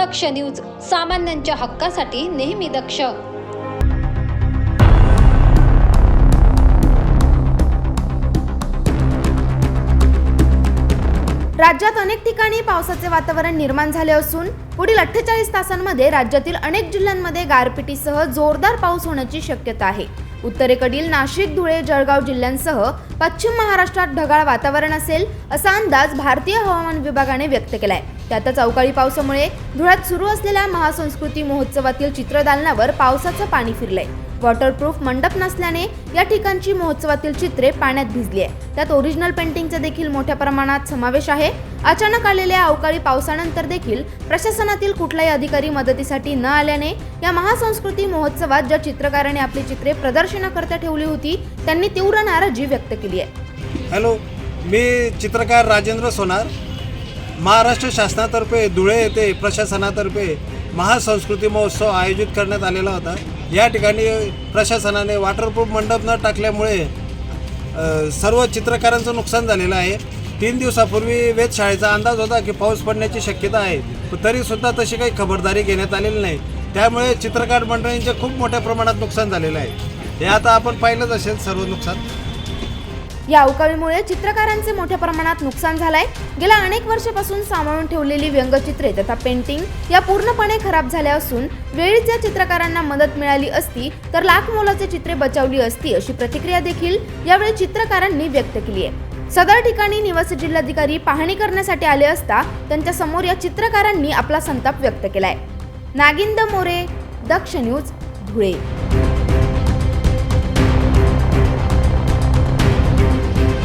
दक्ष news सामान्यांच्या हक्कासाठी नेहमी दक्ष. राज्यात अनेक ठिकाणी पावसाचे वातावरण निर्माण झाले असून पुढील अठ्ठेचाळीस तासांमध्ये राज्यातील अनेक जिल्ह्यांमध्ये गारपिटीसह जोरदार पाऊस होण्याची शक्यता आहे. उत्तरेकडील नाशिक धुळे जळगाव जिल्ह्यांसह पश्चिम महाराष्ट्रात ढगाळ वातावरण असेल असा अंदाज भारतीय हवामान विभागाने व्यक्त केलाय. त्यातच अवकाळी पावसामुळे धुळ्यात सुरू असलेल्या महासंस्कृती महोत्सवातील चित्रदालनावर पावसाचं पाणी फिरलंय. वॉटरप्रूफ मंडप नसल्याने या ठिकाणची महोत्सवातील चित्रे पाण्यात भिजली आहे त्यात ओरिजिनल पेंटिंगचा देखील मोठ्या प्रमाणात समावेश आहे. अचानक आलेल्या अवकाळी पावसानंतर देखील प्रशासनातील कुठलाही अधिकारी मदतीसाठी न आल्याने या महासंस्कृती महोत्सवात ज्या चित्रकाराने आपली चित्रे प्रदर्शनाकरता ठेवली होती त्यांनी तीव्र नाराजी व्यक्त केली आहे. हॅलो मी चित्रकार राजेंद्र सोनार. महाराष्ट्र शासनातर्फे धुळे येथे प्रशासनातर्फे महासंस्कृती महोत्सव आयोजित करण्यात आलेला होता. या ठिकाणी प्रशासनाने वॉटरप्रूफ मंडप न टाकल्यामुळे सर्व चित्रकारांचं नुकसान झालेलं आहे. तीन दिवसापूर्वी वेधशाळेचा अंदाज होता की पाऊस पडण्याची शक्यता आहे. तरीसुद्धा तशी काही खबरदारी घेण्यात आलेली नाही. त्यामुळे चित्रकार मंडळींचे खूप मोठ्या प्रमाणात नुकसान झालेलं आहे. हे आता आपण पाहिलंच असेल सर्व नुकसान. या अवकाळीमुळे चित्रकारांचे मोठ्या प्रमाणात नुकसान झालंय. गेल्या अनेक वर्षापासून सांभाळून ठेवलेली व्यंगचित्रे तथा पेंटिंग या पूर्णपणे खराब झाल्या असून वेळीच या चित्रकारांना मदत मिळाली असती तर लाख मोलाचे चित्रे बचावली असती अशी प्रतिक्रिया देखील यावेळी चित्रकारांनी व्यक्त केली आहे. सदर ठिकाणी निवासी जिल्हाधिकारी पाहणी करण्यासाठी आले असता त्यांच्यासमोर या चित्रकारांनी आपला संताप व्यक्त केलाय. नागिंद मोरे दक्ष न्यूज धुळे.